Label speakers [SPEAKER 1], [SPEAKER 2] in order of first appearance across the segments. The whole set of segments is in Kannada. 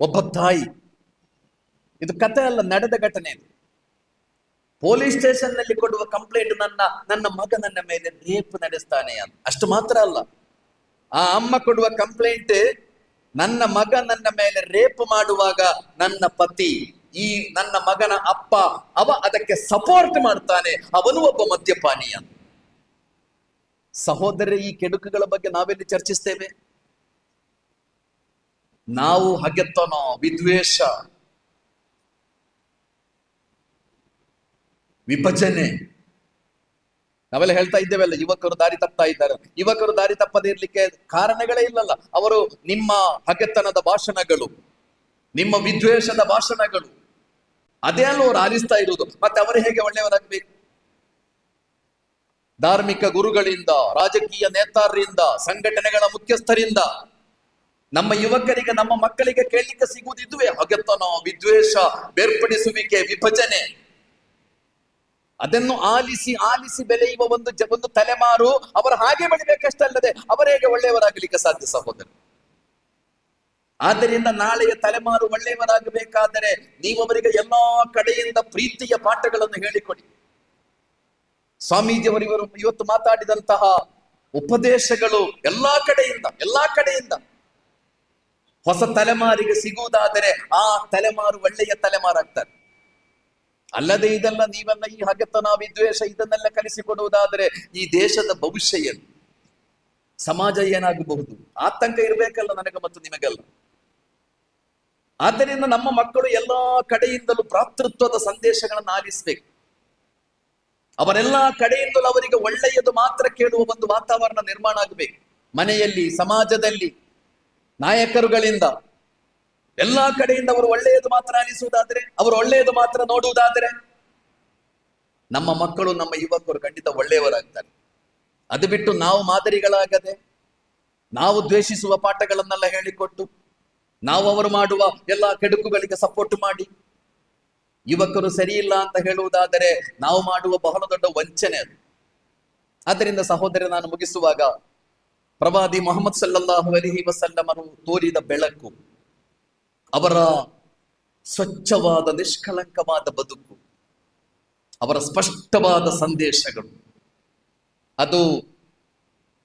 [SPEAKER 1] ಒಬ್ಬ ತಾಯಿ. ಇದು ಕತೆ ಅಲ್ಲ, ನಡೆದ ಘಟನೆ ಇದು. ಪೊಲೀಸ್ ಸ್ಟೇಷನ್ನಲ್ಲಿ ಕೊಡುವ ಕಂಪ್ಲೇಂಟ್ ನನ್ನ ನನ್ನ ಮಗ ನನ್ನ ಮೇಲೆ ರೇಪ್ ನಡೆಸ್ತಾನೆ ಅಂತ. ಅಷ್ಟು ಮಾತ್ರ ಅಲ್ಲ. ಆ ಅಮ್ಮ ಕೊಡುವ ಕಂಪ್ಲೇಂಟ್ ನನ್ನ ಮಗ ನನ್ನ ಮೇಲೆ ರೇಪ್ ಮಾಡುವಾಗ ನನ್ನ ಪತಿ, ಈ ನನ್ನ ಮಗನ ಅಪ್ಪ, ಅವ ಅದಕ್ಕೆ ಸಪೋರ್ಟ್ ಮಾಡ್ತಾನೆ. ಅವನು ಒಬ್ಬ ಮದ್ಯಪಾನಿ ಅಂತ ಸಹೋದರ ಈ ಕೆಡುಕುಗಳ ಬಗ್ಗೆ ನಾವೆಲ್ಲಿ ಚರ್ಚಿಸ್ತೇವೆ? ನಾವು ಹಗೆತನ ವಿದ್ವೇಷ? ವಿಭಜನೆ. ನಾವೆಲ್ಲ ಹೇಳ್ತಾ ಇದ್ದೇವೆಲ್ಲ, ಯುವಕರು ದಾರಿ ತಪ್ತಾ ಇದ್ದಾರೆ. ಯುವಕರು ದಾರಿ ತಪ್ಪದೇ ಇರ್ಲಿಕ್ಕೆ ಕಾರಣಗಳೇ ಇಲ್ಲಲ್ಲ. ಅವರು ನಿಮ್ಮ ಹಗೆತನದ ಭಾಷಣಗಳು, ನಿಮ್ಮ ವಿದ್ವೇಷದ ಭಾಷಣಗಳು. ಅದೇ ಅಲ್ಲ ಅವರು ಆಲಿಸ್ತಾ ಇರುವುದು ಮತ್ತೆ ಅವರು ಹೇಗೆ ಒಳ್ಳೆಯವರಾಗಬೇಕು? ಧಾರ್ಮಿಕ ಗುರುಗಳಿಂದ, ರಾಜಕೀಯ ನೇತಾರರಿಂದ, ಸಂಘಟನೆಗಳ ಮುಖ್ಯಸ್ಥರಿಂದ. ನಮ್ಮ ಯುವಕರಿಗೆ, ನಮ್ಮ ಮಕ್ಕಳಿಗೆ ಕೇಳಲಿಕ್ಕೆ ಸಿಗುವುದು ಇದುವೇ ಹಗೆತನ, ವಿದ್ವೇಷ, ಬೇರ್ಪಡಿಸುವಿಕೆ, ವಿಭಜನೆ. ಅದನ್ನು ಆಲಿಸಿ ಆಲಿಸಿ ಬೆಳೆಯುವ ಒಂದು ಒಂದು ತಲೆಮಾರು ಅವರು ಹಾಗೆ ಬೆಳಿಬೇಕಷ್ಟಲ್ಲದೆ ಅವರು ಹೇಗೆ ಒಳ್ಳೆಯವರಾಗಲಿಕ್ಕೆ ಸಾಧ್ಯ ಸಹೋದರ? ಆದ್ದರಿಂದ ನಾಳೆಯ ತಲೆಮಾರು ಒಳ್ಳೆಯವರಾಗಬೇಕಾದರೆ ನೀವು ಅವರಿಗೆ ಎಲ್ಲಾ ಕಡೆಯಿಂದ ಪ್ರೀತಿಯ ಪಾಠಗಳನ್ನು ಹೇಳಿಕೊಡಿ. ಸ್ವಾಮೀಜಿಯವರಿವರು ಇವತ್ತು ಮಾತಾಡಿದಂತಹ ಉಪದೇಶಗಳು ಎಲ್ಲಾ ಕಡೆಯಿಂದ ಎಲ್ಲಾ ಕಡೆಯಿಂದ ಹೊಸ ತಲೆಮಾರಿಗೆ ಸಿಗುವುದಾದರೆ ಆ ತಲೆಮಾರು ಒಳ್ಳೆಯ ತಲೆಮಾರಾಗ್ತಾರೆ. ಅಲ್ಲದೆ ಇದೆಲ್ಲ ನೀವೆಲ್ಲ ಈ ಹಗೆತನ ವಿದ್ವೇಷ ಇದನ್ನೆಲ್ಲ ಕಲಿಸಿಕೊಡುವುದಾದರೆ ಈ ದೇಶದ ಭವಿಷ್ಯ ಏನು ಸಮಾಜ ಏನಾಗಬಹುದು? ಆತಂಕ ಇರಬೇಕಲ್ಲ ನನಗೆ ಮತ್ತು ನಿಮಗೆಲ್ಲ. ಆದ್ದರಿಂದ ನಮ್ಮ ಮಕ್ಕಳು ಎಲ್ಲಾ ಕಡೆಯಿಂದಲೂ ಭ್ರಾತೃತ್ವದ ಸಂದೇಶಗಳನ್ನು ಆಲಿಸಬೇಕು. ಅವರೆಲ್ಲಾ ಕಡೆಯಿಂದಲೂ ಅವರಿಗೆ ಒಳ್ಳೆಯದು ಮಾತ್ರ ಕೇಳುವ ಒಂದು ವಾತಾವರಣ ನಿರ್ಮಾಣ ಆಗಬೇಕು. ಮನೆಯಲ್ಲಿ, ಸಮಾಜದಲ್ಲಿ ನಾಯಕರುಗಳಿಂದ. ಎಲ್ಲಾ ಕಡೆಯಿಂದ ಅವರು ಒಳ್ಳೆಯದು ಮಾತ್ರ ಅನಿಸುವುದಾದ್ರೆ, ಅವರು ಒಳ್ಳೆಯದು ಮಾತ್ರ ನೋಡುವುದಾದರೆ, ನಮ್ಮ ಮಕ್ಕಳು, ನಮ್ಮ ಯುವಕರು ಖಂಡಿತ ಒಳ್ಳೆಯವರಾಗ್ತಾರೆ. ಅದು ಬಿಟ್ಟು ನಾವು ಮಾದರಿಗಳಾಗದೆ, ನಾವು ದ್ವೇಷಿಸುವ ಪಾಠಗಳನ್ನೆಲ್ಲ ಹೇಳಿಕೊಟ್ಟು, ನಾವು ಅವರು ಮಾಡುವ ಎಲ್ಲ ಕೆಡುಕುಗಳಿಗೆ ಸಪೋರ್ಟ್ ಮಾಡಿ, ಯುವಕರು ಸರಿ ಇಲ್ಲ ಅಂತ ಹೇಳುವುದಾದರೆ, ನಾವು ಮಾಡುವ ಬಹಳ ದೊಡ್ಡ ವಂಚನೆ ಅದು. ಆದ್ದರಿಂದ ಸಹೋದರ, ನಾನು ಮುಗಿಸುವಾಗ ಪ್ರವಾದಿ ಮೊಹಮ್ಮದ್ ಸಲ್ಲಲ್ಲಾಹು ಅಲಿಹಿ ವಸಲ್ಲಮರು ತೋರಿದ ಬೆಳಕು, ಅವರ ಸ್ವಚ್ಛವಾದ ನಿಷ್ಕಳಂಕವಾದ ಬದುಕು, ಅವರ ಸ್ಪಷ್ಟವಾದ ಸಂದೇಶಗಳು, ಅದು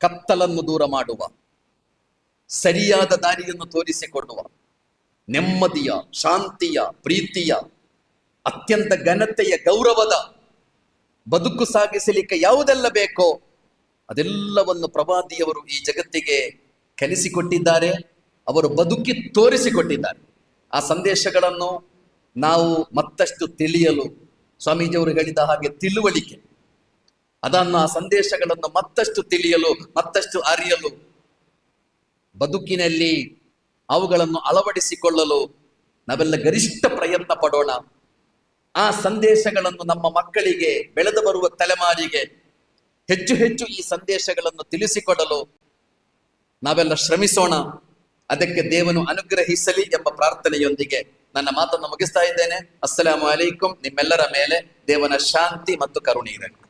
[SPEAKER 1] ಕತ್ತಲನ್ನು ದೂರ ಮಾಡುವ, ಸರಿಯಾದ ದಾರಿಯನ್ನು ತೋರಿಸಿಕೊಡುವ, ನೆಮ್ಮದಿಯ, ಶಾಂತಿಯ, ಪ್ರೀತಿಯ, ಅತ್ಯಂತ ಘನತೆಯ ಗೌರವದ ಬದುಕು ಸಾಗಿಸಲಿಕ್ಕೆ ಯಾವುದೆಲ್ಲ ಬೇಕೋ ಅದೆಲ್ಲವನ್ನು ಪ್ರವಾದಿಯವರು ಈ ಜಗತ್ತಿಗೆ ಕಲಿಸಿಕೊಟ್ಟಿದ್ದಾರೆ, ಅವರು ಬದುಕಿ ತೋರಿಸಿಕೊಟ್ಟಿದ್ದಾರೆ. ಆ ಸಂದೇಶಗಳನ್ನು ನಾವು ಮತ್ತಷ್ಟು ತಿಳಿಯಲು ಸ್ವಾಮೀಜಿಯವರು ಹೇಳಿದ ಹಾಗೆ ತಿಳುವಳಿಕೆ. ಅದನ್ನು ಆ ಸಂದೇಶಗಳನ್ನು ಮತ್ತಷ್ಟು ತಿಳಿಯಲು, ಮತ್ತಷ್ಟು ಅರಿಯಲು, ಬದುಕಿನಲ್ಲಿ ಅವುಗಳನ್ನು ಅಳವಡಿಸಿಕೊಳ್ಳಲು ನಾವೆಲ್ಲ ಗರಿಷ್ಠ ಪ್ರಯತ್ನ ಪಡೋಣ. ಆ ಸಂದೇಶಗಳನ್ನು ನಮ್ಮ ಮಕ್ಕಳಿಗೆ, ಬೆಳೆದು ಬರುವ ತಲೆಮಾರಿಗೆ ಹೆಚ್ಚು ಹೆಚ್ಚು ಈ ಸಂದೇಶಗಳನ್ನು ತಿಳಿಸಿಕೊಡಲು ನಾವೆಲ್ಲ ಶ್ರಮಿಸೋಣ. ಅದಕ್ಕೆ ದೇವನು ಅನುಗ್ರಹಿಸಲಿ ಎಂಬ ಪ್ರಾರ್ಥನೆಯೊಂದಿಗೆ ನನ್ನ ಮಾತನ್ನು ಮುಗಿಸ್ತಾ ಇದ್ದೇನೆ. ಅಸ್ಸಲಾಮು ಅಲೈಕುಂ. ನಿಮ್ಮೆಲ್ಲರ ಮೇಲೆ ದೇವನ ಶಾಂತಿ ಮತ್ತು ಕರುಣೆ ಇರಲಿ.